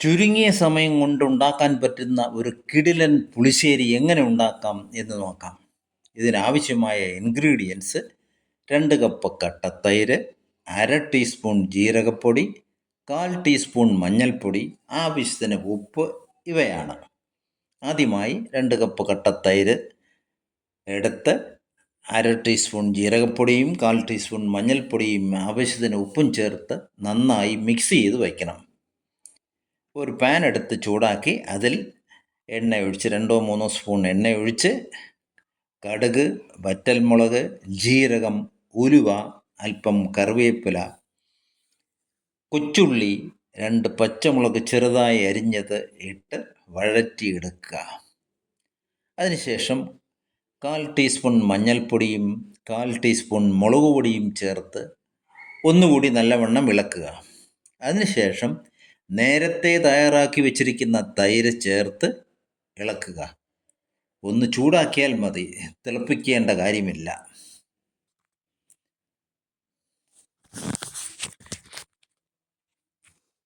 ചുരുങ്ങിയ സമയം കൊണ്ട് ഉണ്ടാക്കാൻ പറ്റുന്ന ഒരു കിടിലൻ പുളിശ്ശേരി എങ്ങനെ ഉണ്ടാക്കാം എന്ന് നോക്കാം. ഇതിനാവശ്യമായ ഇൻഗ്രീഡിയൻസ് രണ്ട് കപ്പ് കട്ടത്തൈര് അര ടീസ്പൂൺ ജീരകപ്പൊടി കാൽ ടീസ്പൂൺ മഞ്ഞൾപ്പൊടി ആവശ്യത്തിന് ഉപ്പ് ഇവയാണ്. ആദ്യമായി രണ്ട് കപ്പ് കട്ടത്തൈര് എടുത്ത് അര ടീസ്പൂൺ ജീരകപ്പൊടിയും കാൽ ടീസ്പൂൺ മഞ്ഞൾപ്പൊടിയും ആവശ്യത്തിന് ഉപ്പും ചേർത്ത് നന്നായി മിക്സ് ചെയ്ത് വയ്ക്കണം. ഒരു പാൻ എടുത്ത് ചൂടാക്കി അതിൽ എണ്ണ ഒഴിച്ച് രണ്ടോ മൂന്നോ സ്പൂൺ എണ്ണ ഒഴിച്ച് കടുക് വറ്റൽമുളക് ജീരകം ഉലുവ അല്പം കറിവേപ്പില കൊച്ചുള്ളി രണ്ട് പച്ചമുളക് ചെറുതായി അരിഞ്ഞത് ഇട്ട് വഴറ്റിയെടുക്കുക. അതിനുശേഷം കാൽ ടീസ്പൂൺ മഞ്ഞൾപ്പൊടിയും കാൽ ടീസ്പൂൺ മുളക് പൊടിയും ചേർത്ത് ഒന്നുകൂടി നല്ലവണ്ണം ഇളക്കുക അതിനുശേഷം നേരത്തെ തയ്യാറാക്കി വെച്ചിരിക്കുന്ന തൈര് ചേർത്ത് ഇളക്കുക. ഒന്ന് ചൂടാക്കിയാൽ മതി. തിളപ്പിക്കേണ്ട കാര്യമില്ല.